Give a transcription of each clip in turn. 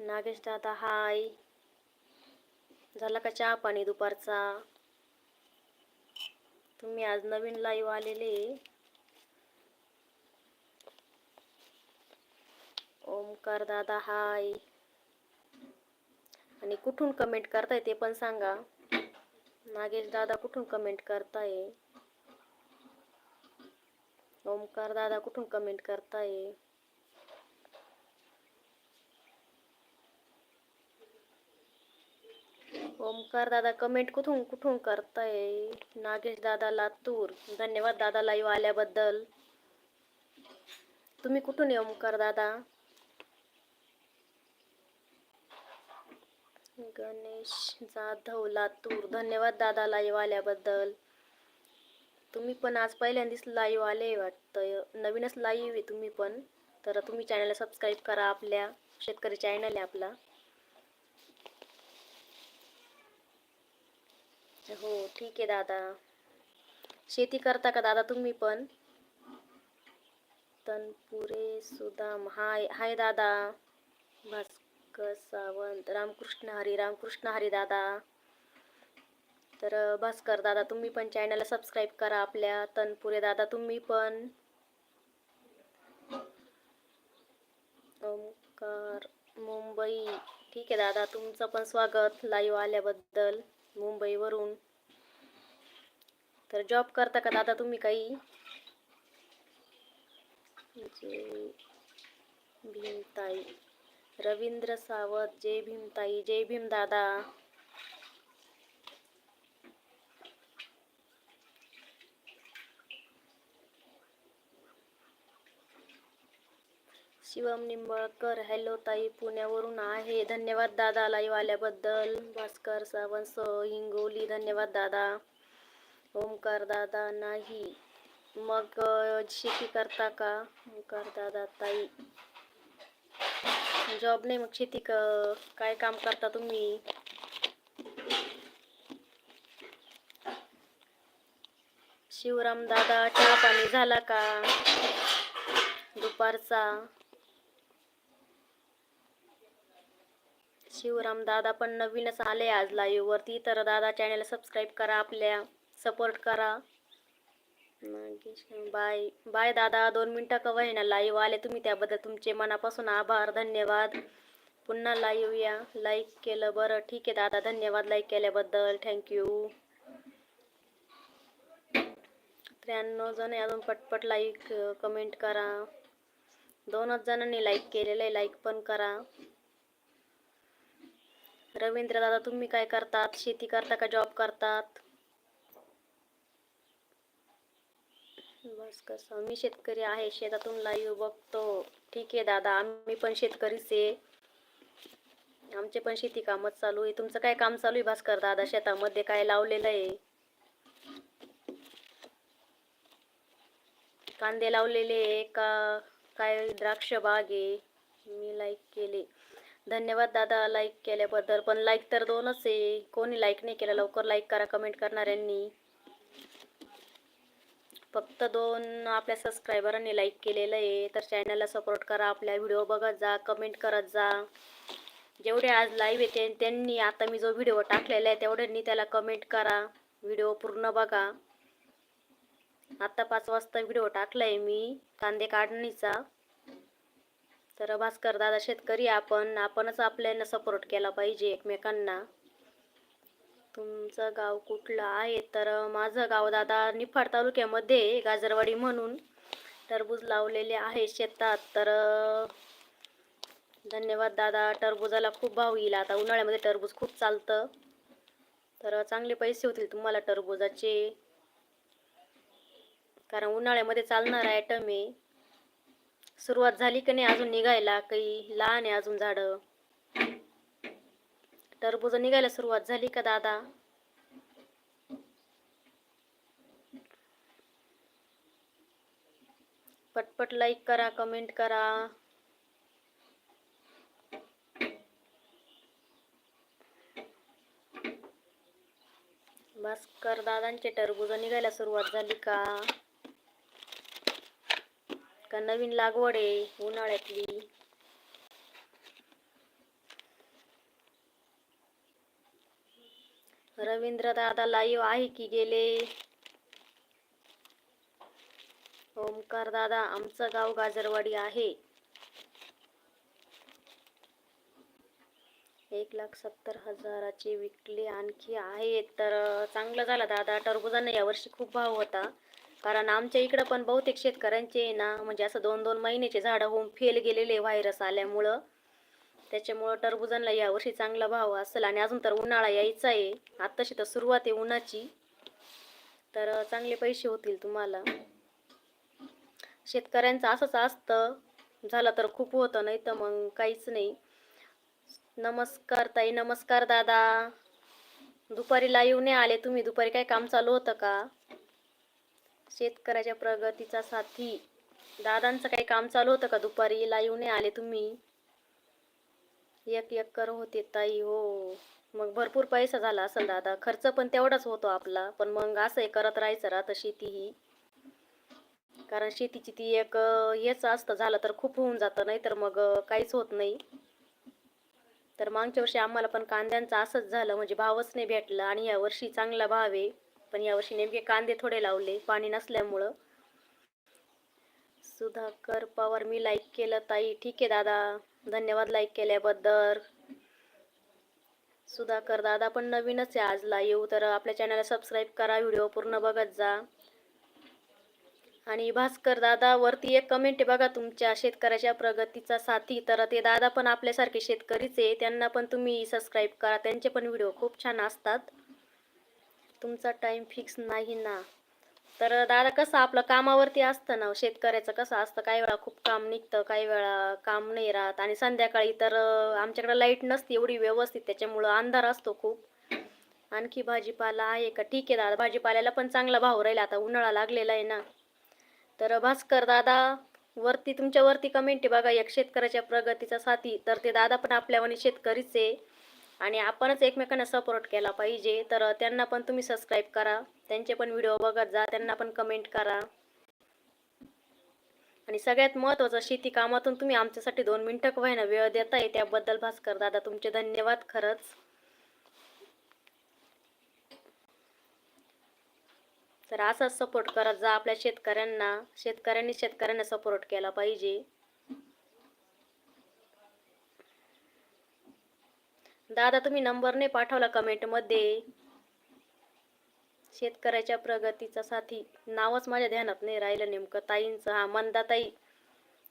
नागेश दादा हाय झाला का चहा पाणी दुपारचा? तुम्ही आज नवीन लाईव्ह आलेले ओमकार दादा हाय आणि कुठून कमेंट करताय ते पण सांगा. नागेश दादा कुठून कमेंट करताय? ओमकार दादा कुठून कमेंट करताय? ओमकार दादा कमेंट कुठून कुठून करताय? नागेश दादा लातूर. धन्यवाद दादा लाईव्ह आल्याबद्दल. तुम्ही कुठून ओमकार दादा? गणेश जाधव लातूर. धन्यवाद दादा लाईव्ह आल्याबद्दल. तुम्ही पण आज पहिल्यांदाच लाईव्ह आले वाटतं. नवीनच लाईव्ह आहे तुम्ही पण. तर तुम्ही चॅनलला सबस्क्राईब करा आपल्या. शेतकरी चॅनल आहे आपला. हो ठीक आहे दादा. शेती करता का दादा तुम्ही पण? तनपुरे सुदाम. हाय हाय दादा. भास्कर सावंत. रामकृष्ण हरी रामकृष्ण हरी दादा. तर भास्कर दादा तुम्ही पण चॅनलला सबस्क्राईब करा आपल्या. तनपुरे दादा तुम्ही पण. ओमकार मुंबई. ठीक आहे दादा तुमचं पण स्वागत लाईव्ह आल्याबद्दल मुंबईवरून. तर जॉब करता का दादा तुम्ही काही? जे भीमताई. रवींद्र सावत जय भीमताई जय भीम दादा. शिवम निंबळकर हॅलो ताई पुण्यावरून आहे. धन्यवाद दादा लाईव्ह आल्याबद्दल. भास्कर सावंत स हिंगोली. धन्यवाद दादा. ओमकार दादा नाही. मग शेती करता का? ओमकार दादा ताई. जॉब नाही मग शेती क काय काम करता तुम्ही? शिवराम दादा चहा पाणी झाला का? दुपारचा. शिवराम दादा पण नवीनच आले आज लाईव्हवरती तर दादा चॅनल सबस्क्राईब करा आपल्या सपोर्ट करा. नागेश बाय बाय दादा दोन मिनटं कवा आहे ना लाईव्ह आले तुम्ही त्याबद्दल तुमचे मनापासून आभार धन्यवाद. पुन्हा लाईव्ह या लाईक केलं बरं. ठीक आहे दादा धन्यवाद लाईक केल्याबद्दल. थँक्यू त्र्याण्णव जण अजून पटपट लाईक कमेंट करा. दोनच जणांनी लाईक केलेलं आहे लाईक पण करा. रवींद्र दादा तुम्ही काय करतात? शेती करता का जॉब करतात? बस कसं मी शेतकरी आहे शेतातून लाईव्ह बघतो. ठीक आहे दादा आम्ही पण शेतकरीच आहे. आमचे पण शेती कामच चालू आहे. तुमचं काय काम चालू आहे भास्कर दादा? शेतामध्ये काय लावलेलं आहे? कांदे लावलेले आहे का? काय द्राक्ष बाग आहे? मी लाईक केले. धन्यवाद दादा लाईक केल्याबद्दल. पण लाईक तर दोनच आहे. कोणी लाईक नाही केलं लवकर लाईक करा कमेंट करणाऱ्यांनी. फक्त दोन आपल्या सबस्क्रायबरांनी लाईक केलेलं आहे. तर चॅनलला सपोर्ट करा आपल्या व्हिडिओ बघत जा कमेंट करत जा. जेवढे आज लाईव्ह येते त्यांनी आता मी जो व्हिडिओ टाकलेला आहे तेवढ्यांनी त्याला कमेंट करा. व्हिडिओ पूर्ण बघा. आता पाच वाजता व्हिडिओ टाकला आहे मी कांदे काढणीचा. तर भास्कर दादा शेतकरी आपण आपणच आपल्याला सपोर्ट केला पाहिजे एकमेकांना. तुमचं गाव कुठलं आहे? तर माझं गाव दादा निफाड तालुक्यामध्ये गाजरवाडी म्हणून. टरबूज लावलेले आहे शेतात. तर धन्यवाद दादा टरबूजाला खूप भाव येईल. आता उन्हाळ्यामध्ये टरबूज खूप चालतं. तर चांगले पैसे होतील तुम्हाला टरबूजाचे. कारण उन्हाळ्यामध्ये चालणार आयटम आहे सुरुवात झाली की नाही अजून निघायला? काही लहान आहे अजून झाडं. टरबूज निघायला सुरुवात झाली का दादा? पटपट लाईक करा कमेंट करा. भास्कर दादांचे टरबूज निघायला सुरुवात झाली का? का नवीन लागवड आहे उन्हाळ्यातली? रवींद्र दादा लाईव्ह आहे की गेले? ओमकार दादा आमचं गाव गाजरवाडी आहे. एक लाख सत्तर हजाराचे विकले आणखी आहे तर चांगलं झालं दादा. टरबुजांना यावर्षी खूप भाव होता. कारण आमच्या इकडं पण बहुतेक शेतकऱ्यांचे ना म्हणजे असं दोन दोन महिन्याचे झाडं होऊन फेल गेलेले व्हायरस आल्यामुळं. त्याच्यामुळं टरबुजांना यावर्षी चांगला भाव असेल आणि अजून तर उन्हाळा यायचा आहे. आत्ताशी तर सुरुवात आहे उन्हाची. तर चांगले पैसे होतील तुम्हाला. शेतकऱ्यांचं असंच असतं. झालं तर खूप होतं नाही तर मग काहीच नाही. नमस्कार ताई नमस्कार दादा. दुपारी लाईव्ह नाही आले तुम्ही. दुपारी काय काम चालू होतं का? शेतकऱ्याच्या प्रगतीचा साथी. दादांचं काही काम चालू होतं का? दुपारी लाईव्ह नाही आले तुम्ही. एक एक कर होते ताई हो. मग भरपूर पैसा झाला असेल दादा. खर्च पण तेवढाच होतो आपला. पण मग असं करत राहायचं राहतं शेती ही कारण शेतीची ती एक हेच असतं झालं तर खूप होऊन जातं नाही तर मग काहीच होत नाही. तर मागच्या वर्षी आम्हाला पण कांद्यांचं असंच झालं. म्हणजे भावच नाही भेटला. आणि या वर्षी चांगला भाव आहे. पण यावर्षी नेमके कांदे थोडे लावले पाणी नसल्यामुळं. सुधाकर पवार मी लाईक केलं ताई. ठीक आहे दादा. धन्यवाद लाईक केल्याबद्दल. सुधाकर दादा पण नवीनच आहे आज लाईव्ह तर आपल्या चॅनलला सबस्क्राईब करा. व्हिडिओ पूर्ण बघत जा. आणि भास्कर दादा वरती एक कमेंट आहे बघा तुमच्या शेतकऱ्याच्या प्रगतीचा साथी. तर ते दादा पण आपल्यासारखे शेतकरीच आहे. त्यांना पण तुम्ही सबस्क्राईब करा. त्यांचे पण व्हिडिओ खूप छान असतात. तुमचा टाईम फिक्स नाही ना. तर दादा कसं आपलं कामावरती असतं ना शेतकऱ्याचं कसं असतं? काही वेळा खूप काम निघतं काही वेळा काम नाही राहत. आणि संध्याकाळी तर आमच्याकडे लाइट नसते एवढी व्यवस्थित त्याच्यामुळं अंधार असतो खूप. आणखी भाजीपाला आहे का? ठीक आहे दादा. भाजीपाल्याला पण चांगला भाव राहील. आता उन्हाळा लागलेला आहे ना. तर भास्कर दादा वरती तुमच्यावरती कमेंट आहे बघा. एक शेतकऱ्याच्या प्रगतीचा साथी. तर ते दादा पण आपल्यावानी शेतकरीच आहे. आणि आपणच एकमेकांना सपोर्ट केला पाहिजे. तर त्यांना पण तुम्ही सबस्क्राईब करा. त्यांचे पण व्हिडिओ बघत जा. त्यांना पण कमेंट करा. आणि सगळ्यात महत्त्वाचं शेती कामातून तुम्ही आमच्यासाठी दोन मिनटं व्हायना वेळ देताय. त्याबद्दल भास्कर दादा तुमचे धन्यवाद खरंच. तर असाच सपोर्ट करत जा आपल्या शेतकऱ्यांना. शेतकऱ्यांनी शेतकऱ्यांना सपोर्ट केला पाहिजे. दादा तुम्ही नंबर नाही पाठवला कमेंटमध्ये शेतकऱ्याच्या प्रगतीचा साथी. नावच माझ्या ध्यानात नाही राहिलं नेमकं. ताईंचं हा मंदाताई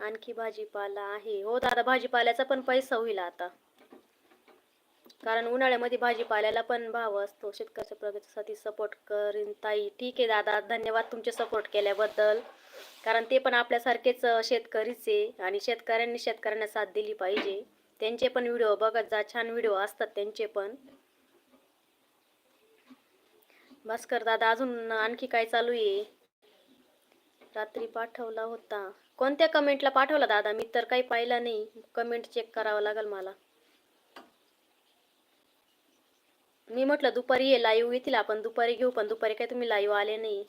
आणखी भाजीपाला आहे. हो दादा भाजीपाल्याचा पण पैसा होईल आता. कारण उन्हाळ्यामध्ये भाजीपाल्याला पण भाव असतो. शेतकऱ्याच्या प्रगतीसाठी सपोर्ट करीन ताई. ठीक आहे दादा धन्यवाद तुमचे सपोर्ट केल्याबद्दल. कारण ते पण आपल्यासारखेच शेतकरीच आहे आणि शेतकऱ्यांनी शेतकऱ्यांना साथ दिली पाहिजे. त्यांचे पण व्हिडिओ बघत जा छान व्हिडिओ असतात त्यांचे पण. भास्कर दादा अजून आणखी काय चालू आहे? रात्री पाठवला होता. कोणत्या कमेंटला पाठवला दादा? मी तर काही पाहिला नाही. कमेंट चेक करावं लागेल मला. मी म्हटलं दुपारी ये लाईव्ह येतील आपण. दुपारी घेऊ पण दुपारी काही तुम्ही लाईव्ह आले नाही.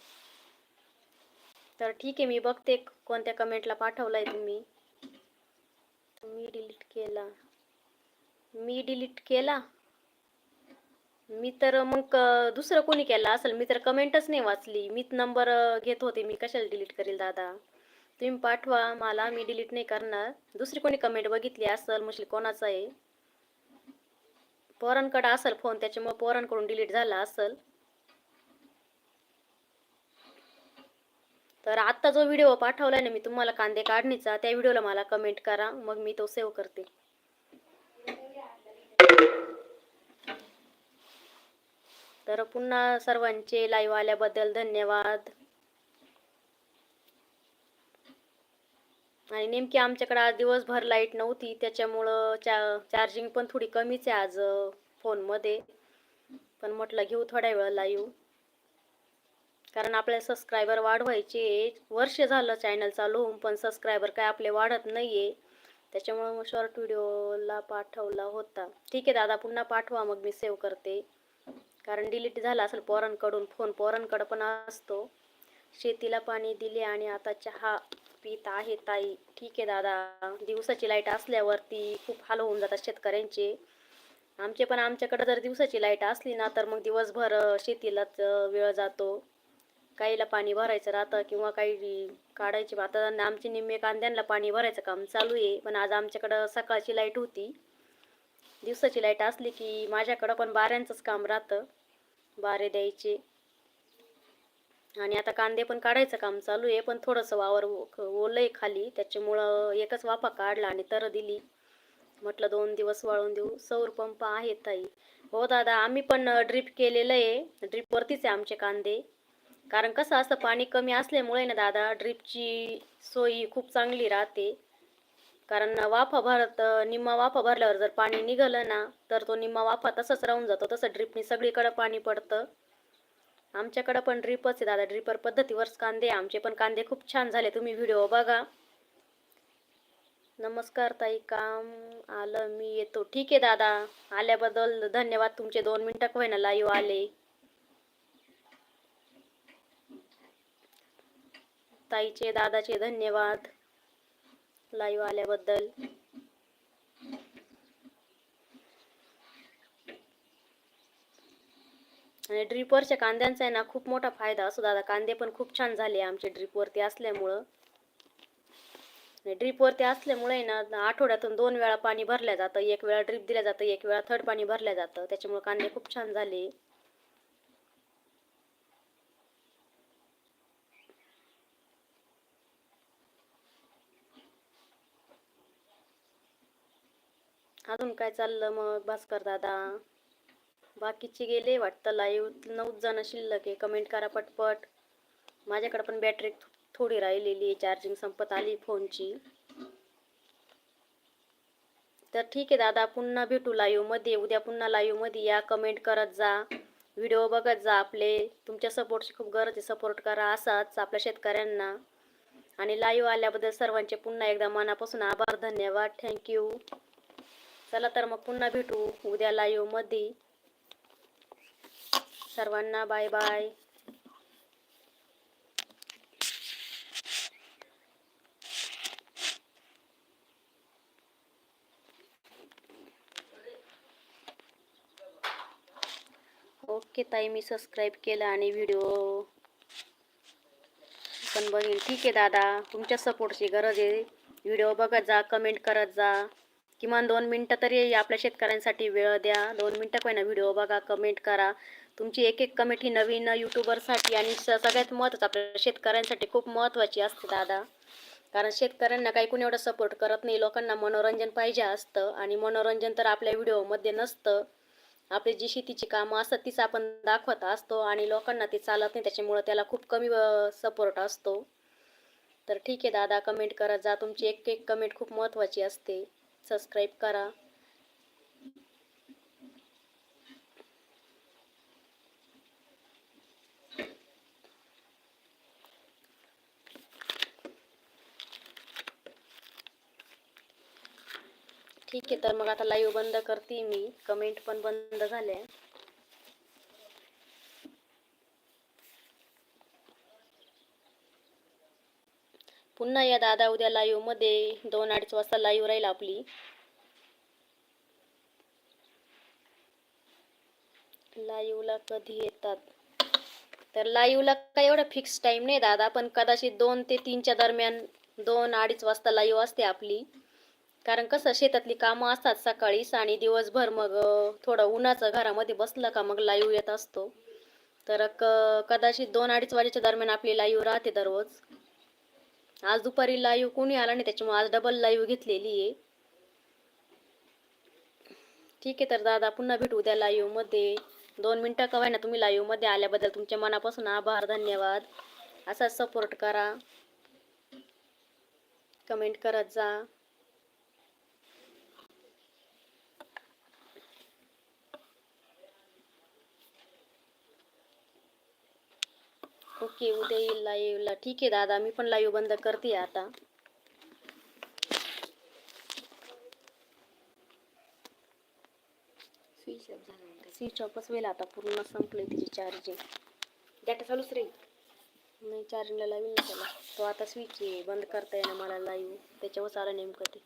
तर ठीक आहे मी बघते कोणत्या कमेंटला पाठवलाय तुम्ही. तुम्ही डिलीट केला. मी डिलीट केला. मी तर मग दुसरं कोणी केला असेल मी तर कमेंटच नाही वाचली. मीच नंबर घेत होते. मी कशाला डिलीट करेल दादा? तुम्ही पाठवा. मला मी डिलीट नाही करणार. दुसरी कोणी कमेंट बघितली असेल म्हटली कोणाचं आहे? पोरांकडे असेल फोन त्याच्यामुळे पोरांकडून डिलीट झाला असेल. तर आत्ता जो व्हिडिओ पाठवलाय ना मी तुम्हाला कांदे काढणीचा त्या व्हिडिओला मला कमेंट करा. मग मी तो सेव्ह करते. तर पुन्हा सर्वांचे लाईव्ह आल्याबद्दल धन्यवाद. आणि नेमकी आमच्याकडे आज दिवसभर लाइट नव्हती त्याच्यामुळं चा चार्जिंग पण थोडी कमीच आहे आज फोनमध्ये पण म्हटलं घेऊ थोड्या वेळ लाईव्ह कारण आपल्याला सबस्क्रायबर वाढवायचे वर्ष झालं चॅनल चालू होऊन पण सबस्क्रायबर काय आपले वाढत नाही आहे त्याच्यामुळं मग शॉर्ट व्हिडिओला पाठवला होता. ठीक आहे दादा पुन्हा पाठवा मग मी सेव्ह करते. कारण डिलीट झाला असेल पोरांकडून फोन पोरांकडं पण असतो. शेतीला पाणी दिले आणि आता चहा पीत आहे ताई. ठीक आहे दादा दिवसाची लाइट असल्यावरती खूप हाल होऊन जातात शेतकऱ्यांचे. आमचे पण आमच्याकडं जर दिवसाची लाइट असली ना तर मग दिवसभर शेतीलाच वेळ जातो. काहीला पाणी भरायचं राहतं किंवा काही काढायची आता आमचे निम्मे कांद्यांना पाणी भरायचं काम चालू आहे. पण आज आमच्याकडं सकाळची लाइट होती. दिवसाची लाइट असली की माझ्याकडं पण बाऱ्यांचंच काम राहतं. बारे द्यायचे. आणि आता कांदे पण काढायचं काम चालू आहे. पण थोडंसं वावर ओलं आहे खाली. त्याच्यामुळं एकच वाफा काढला आणि तर दिली. म्हटलं दोन दिवस वाळून देऊ. सौर पंप आहे ताई. हो दादा आम्ही पण ड्रीप केलेलं आहे. ड्रीपवरतीच आहे आमचे कांदे. कारण कसं असतं पाणी कमी असल्यामुळे ना दादा ड्रीपची सोयी खूप चांगली राहते. कारण वाफा भरत निम्मा वाफा भरल्यावर जर पाणी निघालं ना तर तो निम्मा वाफा तसंच राहून जातो. तसं ड्रीपनी सगळीकडं पाणी पडतं. आमच्याकडं पण ड्रीपच आहे दादा. ड्रीपर पद्धतीवरच कांदे आमचे पण कांदे खूप छान झाले. तुम्ही व्हिडिओ बघा. नमस्कार ताई काम आलं मी येतो. ठीक आहे दादा. आल्याबद्दल धन्यवाद. तुमचे दोन मिनटं का होईना लाईव्ह आले. ताईचे दादाचे धन्यवाद. लाईव्ह आल्याबद्दल. आणि ड्रीपवरच्या कांद्यांचा आहे ना खूप मोठा फायदा असो दादा. कांदे पण खूप छान झाले आमचे ड्रीपवरती असल्यामुळं. ड्रीपवरती असल्यामुळे ना आठवड्यातून दोन वेळा पाणी भरल्या जातं. एक वेळा ड्रीप दिल्या जातं एक वेळा थर्ड पाणी भरल्या जातं. त्याच्यामुळे कांदे खूप छान झाले. अजून काय चाललं मग? भास्कर दादा. बाकीचे गेले वाटतं लाईव्ह नऊच जण शिल्लक आहे. कमेंट करा पटपट. माझ्याकडे पण बॅटरी थोडी राहिलेली आहे. चार्जिंग संपत आली फोनची. तर ठीक आहे दादा पुन्हा भेटू लाईव्हमध्ये उद्या पुन्हा लाईव्हमध्ये या. कमेंट करत जा. व्हिडिओ बघत जा आपले. तुमच्या सपोर्टची खूप गरज आहे. सपोर्ट करा असाच आपल्या शेतकऱ्यांना. आणि लाईव्ह आल्याबद्दल सर्वांचे पुन्हा एकदा मनापासून आभार धन्यवाद. थँक्यू चला तर मग पुन्हा भेटू. उद्या लाईव्हमध्ये सर्वांना बाय बाय ओके ताई मी सबस्क्राईब केलं आणि व्हिडिओ पण बघेन. ठीक आहे दादा तुमच्या सपोर्टची गरज आहे. व्हिडिओ बघत जा कमेंट करत जा. किमान दोन मिनटं तरी आपल्या शेतकऱ्यांसाठी वेळ द्या. दोन मिनटं काय ना व्हिडिओ बघा कमेंट करा. तुमची एक एक कमेंट ही नवीन यूट्यूबरसाठी आणि स सगळ्यात महत्त्वाचं आपल्या शेतकऱ्यांसाठी खूप महत्त्वाची असते दादा. कारण शेतकऱ्यांना काही कोणी एवढं सपोर्ट करत नाही. लोकांना मनोरंजन पाहिजे असतं आणि मनोरंजन तर आपल्या व्हिडिओमध्ये नसतं. आपली जी शेतीची कामं असतात तीच आपण दाखवत असतो आणि लोकांना ते चालत नाही. त्याच्यामुळं त्याला खूप कमी सपोर्ट असतो. तर ठीक आहे दादा कमेंट करत जा तुमची एक एक कमेंट खूप महत्त्वाची असते. सबस्क्राईब करा. ठीक आहे तर मग आता लाईव्ह बंद करते मी. कमेंट पण बंद झाल्या पुन्हा या दादा उद्या लाईव्हमध्ये दोन अडीच वाजता लाईव्ह राहील आपली. लाईव्हला कधी येतात? तर लाईव्हला काही एवढा फिक्स टाइम नाही दादा पण कदाचित दोन ते तीनच्या दरम्यान दोन अडीच वाजता लाईव्ह असते आपली. कारण कसं शेतातली कामं असतात सकाळीच आणि दिवसभर मग थोडं उन्हाचं घरामध्ये बसलं का मग लाईव्ह येत असतो. तर क कदाचित दोन अडीच वाजेच्या दरम्यान आपली लाईव्ह राहते दररोज. आज दुपारी लाईव्ह कोणी आला नाही त्याच्यामुळे आज डबल लाईव्ह घेतलेली आहे. ठीक आहे तर दादा पुन्हा भेटू उद्या लाईव्हमध्ये दोन मिनटं का ना तुम्ही लाईव्हमध्ये आल्याबद्दल तुमच्या मनापासून आभार धन्यवाद. असाच सपोर्ट करा. कमेंट करत जा. ओके उद्या येईल लाईव्हला ठीक आहे दादा मी पण लाईव्ह बंद करते आता. स्विच ऑफ झाला स्विच ऑफच होईल आता पूर्ण संपले तिची चार्जिंग डाटा चालूच राहील. नाही चार्जिंगला लावील ना त्याला तो आता स्विच आहे बंद करता येणार मला लाईव्ह त्याच्यावर आलं नेमकं ते.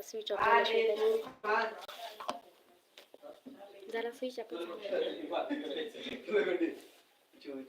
स्विच ऑफ जरा काही आपण